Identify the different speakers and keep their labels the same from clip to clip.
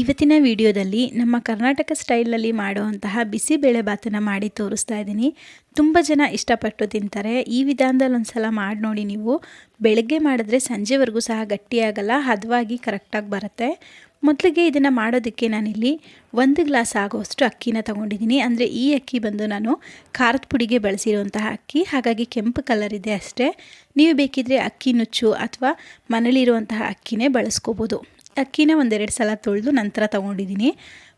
Speaker 1: ಇವತ್ತಿನ ವಿಡಿಯೋದಲ್ಲಿ ನಮ್ಮ ಕರ್ನಾಟಕ ಸ್ಟೈಲಲ್ಲಿ ಮಾಡುವಂತಹ ಬಿಸಿಬೇಳೆ ಬಾತನ್ನು ಮಾಡಿ ತೋರಿಸ್ತಾ ಇದ್ದೀನಿ. ತುಂಬ ಜನ ಇಷ್ಟಪಟ್ಟು ತಿಂತಾರೆ. ಈ ವಿಧಾನದಲ್ಲಿ ಒಂದು ಸಲ ಮಾಡಿ ನೋಡಿ ನೀವು. ಬೆಳಗ್ಗೆ ಮಾಡಿದ್ರೆ ಸಂಜೆವರೆಗೂ ಸಹ ಗಟ್ಟಿಯಾಗಲ್ಲ, ಹದವಾಗಿ ಕರೆಕ್ಟಾಗಿ ಬರುತ್ತೆ. ಮೊದಲಿಗೆ ಇದನ್ನು ಮಾಡೋದಕ್ಕೆ ನಾನಿಲ್ಲಿ ಒಂದು ಗ್ಲಾಸ್ ಆಗೋಷ್ಟು ಅಕ್ಕಿನ ತೊಗೊಂಡಿದ್ದೀನಿ. ಅಂದರೆ ಈ ಅಕ್ಕಿ ಬಂದು ನಾನು ಖಾರದ ಪುಡಿಗೆ ಬಳಸಿರುವಂತಹ ಅಕ್ಕಿ. ಹಾಗಾಗಿ ಕೆಂಪು ಕಲರ್ ಇದೆ ಅಷ್ಟೇ. ನೀವು ಬೇಕಿದ್ರೆ ಅಕ್ಕಿ ನುಚ್ಚು ಅಥವಾ ಮನೇಲಿರುವಂತಹ ಅಕ್ಕಿನೇ ಬಳಸ್ಕೋಬೋದು. ಅಕ್ಕಿನ ಒಂದೆರಡು ಸಲ ತೊಳೆದು ನಂತರ ತೊಗೊಂಡಿದ್ದೀನಿ.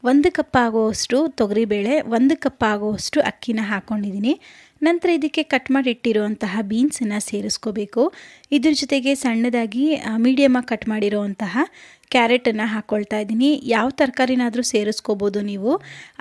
Speaker 1: ಒಂದು ಕಪ್ ಆಗುವಷ್ಟು ತೊಗರಿಬೇಳೆ, ಒಂದು ಕಪ್ ಆಗುವಷ್ಟು ಅಕ್ಕಿನ ಹಾಕ್ಕೊಂಡಿದ್ದೀನಿ ನಂತರ ಇದಕ್ಕೆ ಕಟ್ ಮಾಡಿಟ್ಟಿರುವಂತಹ ಬೀನ್ಸನ್ನು ಸೇರಿಸ್ಕೋಬೇಕು. ಇದ್ರ ಜೊತೆಗೆ ಸಣ್ಣದಾಗಿ ಮೀಡಿಯಮಾಗಿ ಕಟ್ ಮಾಡಿರುವಂತಹ ಕ್ಯಾರೆಟನ್ನು ಹಾಕ್ಕೊಳ್ತಾ ಇದ್ದೀನಿ. ಯಾವ ತರಕಾರಿನಾದರೂ ಸೇರಿಸ್ಕೋಬೋದು ನೀವು.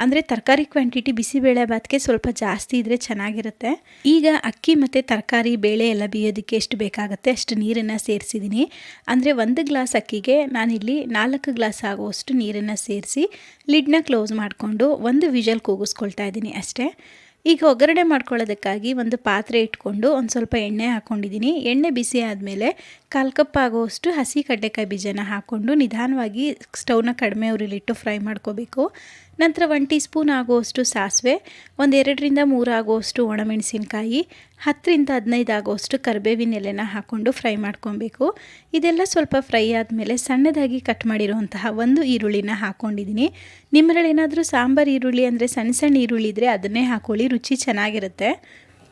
Speaker 1: ಅಂದರೆ ತರಕಾರಿ ಕ್ವಾಂಟಿಟಿ ಬಿಸಿಬೇಳೆ ಭಾತ್ಗೆ ಸ್ವಲ್ಪ ಜಾಸ್ತಿ ಇದ್ದರೆ ಚೆನ್ನಾಗಿರುತ್ತೆ. ಈಗ ಅಕ್ಕಿ ಮತ್ತು ತರಕಾರಿ, ಬೇಳೆ ಎಲ್ಲ ಬೇಯೋದಕ್ಕೆ ಎಷ್ಟು ಬೇಕಾಗುತ್ತೆ ಅಷ್ಟು ನೀರನ್ನು ಸೇರಿಸಿದ್ದೀನಿ. ಅಂದರೆ ಒಂದು ಗ್ಲಾಸ್ ಅಕ್ಕಿಗೆ ನಾನಿಲ್ಲಿ ನಾಲ್ಕು ಗ್ಲಾಸ್ ಆಗುವಷ್ಟು ನೀರನ್ನು ಸೇರಿಸಿ ಲಿಡ್ನ ಕ್ಲೋಸ್ ಮಾಡಿಕೊಂಡು ಒಂದು ವಿಜಲ್ ಕೂಗಿಸ್ಕೊಳ್ತಾ ಇದ್ದೀನಿ ಅಷ್ಟೇ. ಈಗ ಒಗ್ಗರಣೆ ಮಾಡ್ಕೊಳ್ಳೋದಕ್ಕಾಗಿ ಒಂದು ಪಾತ್ರೆ ಇಟ್ಕೊಂಡು ಒಂದು ಸ್ವಲ್ಪ ಎಣ್ಣೆ ಹಾಕ್ಕೊಂಡಿದ್ದೀನಿ ಎಣ್ಣೆ ಬಿಸಿ ಆದಮೇಲೆ ಕಾಲು ಕಪ್ ಆಗುವಷ್ಟು ಹಸಿ ಕಡ್ಲೆಕಾಯಿ ಬೀಜನ ಹಾಕ್ಕೊಂಡು ನಿಧಾನವಾಗಿ ಸ್ಟವ್ನ ಕಡಿಮೆ ಉರಿಲಿಟ್ಟು ಫ್ರೈ ಮಾಡ್ಕೋಬೇಕು. ನಂತರ ಒನ್ ಟೀ ಸ್ಪೂನ್ ಆಗುವಷ್ಟು ಸಾಸಿವೆ, ಒಂದು ಎರಡರಿಂದ ಮೂರು ಆಗುವಷ್ಟು ಒಣಮೆಣಸಿನಕಾಯಿ, ಹತ್ತರಿಂದ ಹದಿನೈದು ಆಗುವಷ್ಟು ಕರಿಬೇವಿನ ಎಲೆನ ಹಾಕ್ಕೊಂಡು ಫ್ರೈ ಮಾಡ್ಕೊಬೇಕು. ಇದೆಲ್ಲ ಸ್ವಲ್ಪ ಫ್ರೈ ಆದಮೇಲೆ ಸಣ್ಣದಾಗಿ ಕಟ್ ಮಾಡಿರುವಂತಹ ಒಂದು ಈರುಳ್ಳಿನ ಹಾಕ್ಕೊಂಡಿದ್ದೀನಿ ನಿಮ್ಮರಲ್ಲಿ ಏನಾದರೂ ಸಾಂಬಾರು ಈರುಳ್ಳಿ ಅಂದರೆ ಸಣ್ಣ ಸಣ್ಣ ಈರುಳ್ಳಿ ಇದ್ದರೆ ಅದನ್ನೇ ಹಾಕ್ಕೊಳ್ಳಿ ರುಚಿ ಚೆನ್ನಾಗಿರುತ್ತೆ.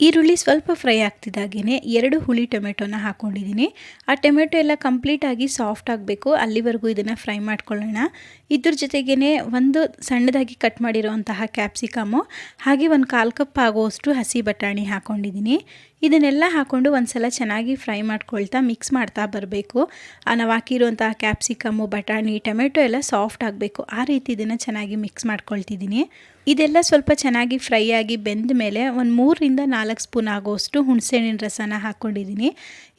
Speaker 1: ಈರುಳ್ಳಿ ಸ್ವಲ್ಪ ಫ್ರೈ ಆಗ್ತಿದ್ದಾಗೇ ಎರಡು ಹುಳಿ ಟೊಮೆಟೊನ ಹಾಕ್ಕೊಂಡಿದ್ದೀನಿ ಆ ಟೊಮೆಟೊ ಎಲ್ಲ ಕಂಪ್ಲೀಟಾಗಿ ಸಾಫ್ಟ್ ಆಗಬೇಕು. ಅಲ್ಲಿವರೆಗೂ ಇದನ್ನು ಫ್ರೈ ಮಾಡ್ಕೊಳ್ಳೋಣ. ಇದ್ರ ಜೊತೆಗೇ ಒಂದು ಸಣ್ಣದಾಗಿ ಕಟ್ ಮಾಡಿರುವಂತಹ ಕ್ಯಾಪ್ಸಿಕಮು, ಹಾಗೆ ಒಂದು ಕಾಲು ಕಪ್ ಆಗುವಷ್ಟು ಹಸಿ ಬಟಾಣಿ ಹಾಕ್ಕೊಂಡಿದ್ದೀನಿ ಇದನ್ನೆಲ್ಲ ಹಾಕ್ಕೊಂಡು ಒಂದು ಸಲ ಚೆನ್ನಾಗಿ ಫ್ರೈ ಮಾಡ್ಕೊಳ್ತಾ ಮಿಕ್ಸ್ ಮಾಡ್ತಾ ಬರಬೇಕು. ನಾವು ಹಾಕಿರುವಂಥ ಕ್ಯಾಪ್ಸಿಕಮ್ಮು, ಬಟಾಣಿ, ಟೊಮೆಟೊ ಎಲ್ಲ ಸಾಫ್ಟ್ ಆಗಬೇಕು. ಆ ರೀತಿ ಇದನ್ನು ಚೆನ್ನಾಗಿ ಮಿಕ್ಸ್ ಮಾಡ್ಕೊಳ್ತಿದ್ದೀನಿ. ಇದೆಲ್ಲ ಸ್ವಲ್ಪ ಚೆನ್ನಾಗಿ ಫ್ರೈ ಆಗಿ ಬೆಂದ ಮೇಲೆ ಒಂದು ಮೂರರಿಂದ ನಾಲ್ಕು ಸ್ಪೂನ್ ಆಗೋಷ್ಟು ಹುಣಸೆಹಣ್ಣಿನ ರಸನ ಹಾಕ್ಕೊಂಡಿದ್ದೀನಿ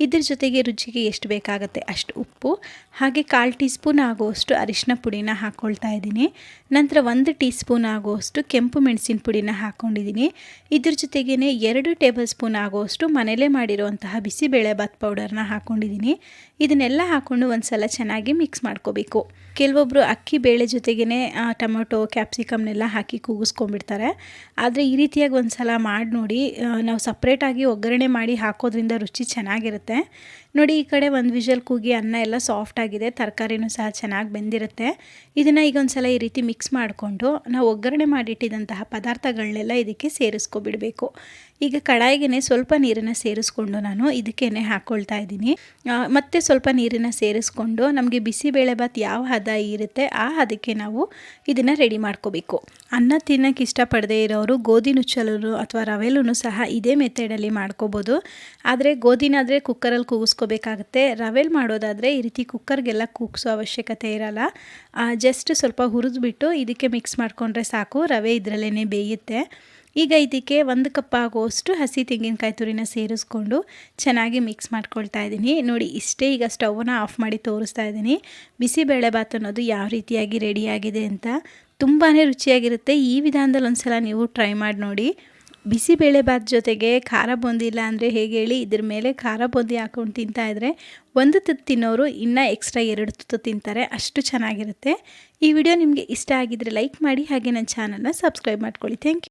Speaker 1: ಇದ್ರ ಜೊತೆಗೆ ರುಚಿಗೆ ಎಷ್ಟು ಬೇಕಾಗುತ್ತೆ ಅಷ್ಟು ಉಪ್ಪು. ಹಾಗೆ ಕಾಲು ಟೀ ಸ್ಪೂನ್ ಆಗುವಷ್ಟು ಅರಿಶಿನ ಪುಡಿನ ಹಾಕ್ಕೊಳ್ತಾ ಇದ್ದೀನಿ. ನಂತರ ಒಂದು ಟೀ ಸ್ಪೂನ್ ಆಗುವಷ್ಟು ಕೆಂಪು ಮೆಣಸಿನ ಪುಡಿನ ಹಾಕ್ಕೊಂಡಿದ್ದೀನಿ ಇದ್ರ ಜೊತೆಗೇ ಎರಡು ಟೇಬಲ್ ಸ್ಪೂನ್ ಆಗುವಷ್ಟು ಮನೇಲೇ ಮಾಡಿರುವಂತಹ ಬಿಸಿಬೇಳೆಭಾತ್ ಪೌಡರ್ನ ಹಾಕ್ಕೊಂಡಿದ್ದೀನಿ ಇದನ್ನೆಲ್ಲ ಹಾಕ್ಕೊಂಡು ಒಂದು ಸಲ ಚೆನ್ನಾಗಿ ಮಿಕ್ಸ್ ಮಾಡ್ಕೋಬೇಕು. ಕೆಲವೊಬ್ಬರು ಅಕ್ಕಿ ಬೇಳೆ ಜೊತೆಗೇ ಟೊಮೊಟೊ ಕ್ಯಾಪ್ಸಿಕಮ್ನೆಲ್ಲ ಹಾಕಿ ಕೂಗಿಸ್ಕೊಂಡ್ಬಿಡ್ತಾರೆ. ಆದರೆ ಈ ರೀತಿಯಾಗಿ ಒಂದು ಸಲ ಮಾಡಿ ನೋಡಿ ನಾವು ಸಪ್ರೇಟಾಗಿ ಒಗ್ಗರಣೆ ಮಾಡಿ ಹಾಕೋದ್ರಿಂದ ರುಚಿ ಚೆನ್ನಾಗಿರುತ್ತೆ. ನೋಡಿ, ಈ ಕಡೆ ಒಂದು ವಿಷಲ್ ಕೂಗಿ ಅನ್ನ ಎಲ್ಲ ಸಾಫ್ಟ್ ಆಗಿದೆ, ತರಕಾರಿನೂ ಸಹ ಚೆನ್ನಾಗಿ ಬೆಂದಿರುತ್ತೆ. ಇದನ್ನು ಈಗ ಒಂದು ಸಲ ಈ ರೀತಿ ಮಿಕ್ಸ್ ಮಾಡಿಕೊಂಡು, ನಾವು ಒಗ್ಗರಣೆ ಮಾಡಿಟ್ಟಿದ್ದಂತಹ ಪದಾರ್ಥಗಳನ್ನೆಲ್ಲ ಇದಕ್ಕೆ ಸೇರಿಸ್ಕೊಬಿಡಬೇಕು. ಈಗ ಕಡಾಯಿಗೆ ಸ್ವಲ್ಪ ನೀರನ್ನು ಸೇರಿಸ್ಕೊಂಡು ನಾನು ಇದಕ್ಕೇ ಹಾಕ್ಕೊಳ್ತಾ ಇದ್ದೀನಿ. ಮತ್ತೆ ಸ್ವಲ್ಪ ನೀರನ್ನು ಸೇರಿಸ್ಕೊಂಡು ನಮಗೆ ಬಿಸಿಬೇಳೆಭಾತ್ ಯಾವ ಹದ ಇರುತ್ತೆ ಆ ಹದಕ್ಕೆ ನಾವು ಇದನ್ನು ರೆಡಿ ಮಾಡ್ಕೋಬೇಕು. ಅನ್ನ ತಿನ್ನೋಕ್ಕೆ ಇಷ್ಟಪಡದೇ ಇರೋರು, ಗೋಧಿ ನುಚ್ಚಲೂ ಅಥವಾ ರವೆಲೂ ಸಹ ಇದೇ ಮೆಥಡಲ್ಲಿ ಮಾಡ್ಕೋಬೋದು. ಆದರೆ ಗೋಧಿನಾದರೆ ಕುಕ್ಕರಲ್ಲಿ ಕೂಗಿಸ್ಕೋಬೇಕಾಗತ್ತೆ. ರವೆಲ್ ಮಾಡೋದಾದರೆ ಈ ರೀತಿ ಕುಕ್ಕರ್ಗೆಲ್ಲ ಕೂಗಿಸೋ ಅವಶ್ಯಕತೆ ಇರಲ್ಲ. ಜಸ್ಟ್ ಸ್ವಲ್ಪ ಹುರಿದ್ಬಿಟ್ಟು ಇದಕ್ಕೆ ಮಿಕ್ಸ್ ಮಾಡಿಕೊಂಡ್ರೆ ಸಾಕು. ರವೆ ಇದರಲ್ಲೇ ಬೇಯುತ್ತೆ. ಈಗ ಇದಕ್ಕೆ ಒಂದು ಕಪ್ ಆಗುವಷ್ಟು ಹಸಿ ತೆಂಗಿನಕಾಯಿ ತುರಿನ ಸೇರಿಸ್ಕೊಂಡು ಚೆನ್ನಾಗಿ ಮಿಕ್ಸ್ ಮಾಡ್ಕೊಳ್ತಾ ಇದ್ದೀನಿ. ನೋಡಿ, ಇಷ್ಟೇ ಈಗ ಸ್ಟವ್ನ ಆಫ್ ಮಾಡಿ ತೋರಿಸ್ತಾ ಇದ್ದೀನಿ. ಬಿಸಿಬೇಳೆಭಾತ್ ಅನ್ನೋದು ಯಾವ ರೀತಿಯಾಗಿ ರೆಡಿಯಾಗಿದೆ ಅಂತ ತುಂಬಾ ರುಚಿಯಾಗಿರುತ್ತೆ. ಈ ವಿಧಾನದಲ್ಲಿ ಒಂದು ಸಲ ನೀವು ಟ್ರೈ ಮಾಡಿ ನೋಡಿ. ಬಿಸಿಬೇಳೆಭಾತ್ ಜೊತೆಗೆ ಖಾರ ಬಂದಿಲ್ಲ ಅಂದರೆ ಹೇಗೆ ಹೇಳಿ, ಇದ್ರ ಮೇಲೆ ಖಾರ ಬೂಂದಿ ಹಾಕೊಂಡು ತಿಂತಾ ಇದ್ದರೆ ಒಂದು ತುತ್ತು ತಿನ್ನೋರು ಇನ್ನೂ ಎಕ್ಸ್ಟ್ರಾ ಎರಡು ತುತ್ತು ತಿಂತಾರೆ. ಅಷ್ಟು ಚೆನ್ನಾಗಿರುತ್ತೆ. ಈ ವಿಡಿಯೋ ನಿಮಗೆ ಇಷ್ಟ ಆಗಿದರೆ ಲೈಕ್ ಮಾಡಿ, ಹಾಗೆ ನನ್ನ ಚಾನಲ್ನ ಸಬ್ಸ್ಕ್ರೈಬ್ ಮಾಡ್ಕೊಳ್ಳಿ. Thank you